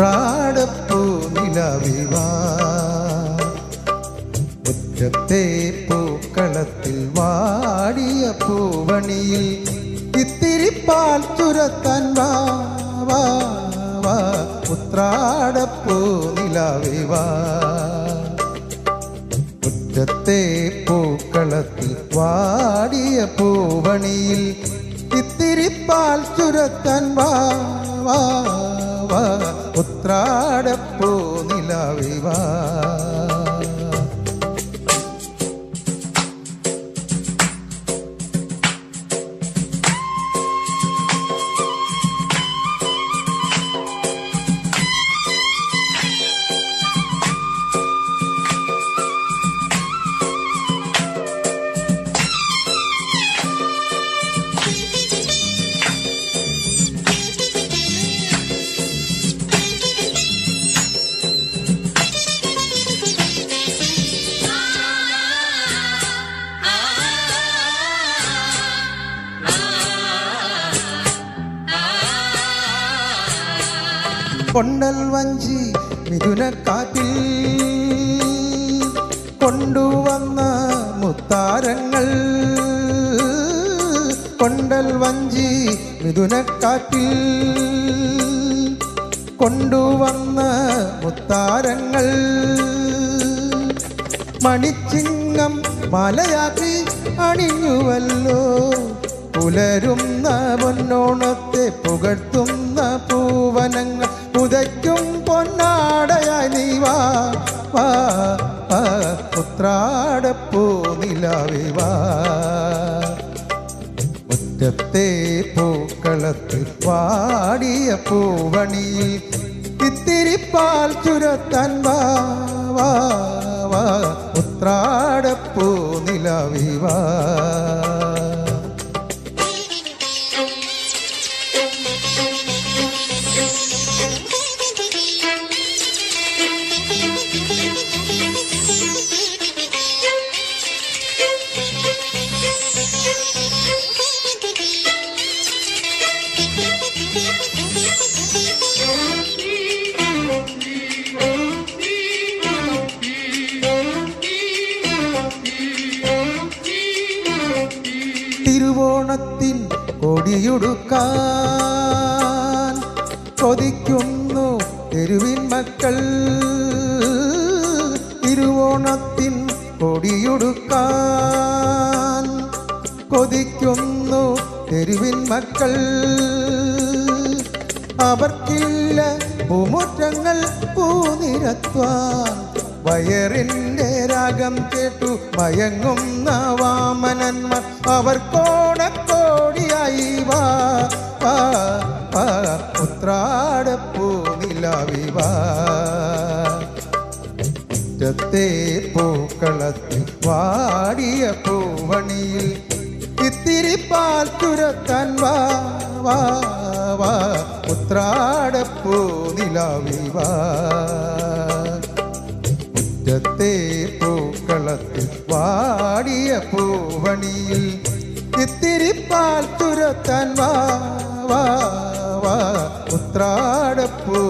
ഉത്രാടപ്പൂ നിലവിവാ മുറ്റത്തെ പൂക്കളത്തിൽ വാടിയ പൂവണിയിൽ ഇത്തിരി പാൽ ചുരത്താൻ വാ വാ വാ. ഉത്രാടപ്പൂ നിലവിവാ മുറ്റത്തെ പൂക്കളത്തിൽ വാടിയ പൂവണിയിൽ ഇത്തിരി പാൽ ചുരത്താൻ വാ വാ വാ. ഉത്രാടപ്പൂ നിലവിവാ. കൊണ്ടൽ വഞ്ചി മിഥുനക്കാറ്റിൽ കൊണ്ടുവന്ന മുത്താരങ്ങൾ. കൊണ്ടൽ വഞ്ചി മിഥുനക്കാറ്റിൽ കൊണ്ടുവന്ന മുത്താരങ്ങൾ. മണിച്ചിങ്ങം മലയാക്കി അണിഞ്ഞുവല്ലോ. പുലരുന്ന പൊന്നോണത്തെ പുകഴ്ത്തുന്ന പൂവനങ്ങൾ. പുതയ്ക്കും പൊന്നാടയായി നീ വാ വാ മുറ്റത്തെ പൂക്കളത്തിൽ പാടിയ പൂവണിയിൽ ഇത്തിരിപ്പാൽ ചുരത്തൻ വാ വാ. തിരുവോണത്തിൻ കൊടിയുടുക്കാൻ കൊതിക്കുന്നു തെരുവിൻ മക്കൾ. തിരുവോണത്തിൻ കൊടിയുടുക്കാൻ കൊതിക്കുന്നു തെരുവിൻ മക്കൾ. അവർക്കില്ല. പൂമുറ്റങ്ങൾ പൂനിരത്വാൻ വയറിന്റെ രാഗം കേട്ടു മയങ്ങുന്ന വാമനന്മാർ. അവർ കോണക്കോടിയായി വാ വാ ഉത്രാടപ്പൂ നിലാവി വാ. മുറ്റത്തെ പൂക്കളത്തിൽ വാടിയ പൂവണിയിൽ ഇത്തിരി പാൽ തുരത്താൻ വാ വാ. വാ ഉത്രാടപ്പൂ നിലാവി വാ പൂക്കളത്തിൽ വാടിയ പൂവണിയിൽ ഇത്തിരിപ്പാൽ തുരത്താൻ വാ വാ വാ. ഉത്രാടപ്പൂ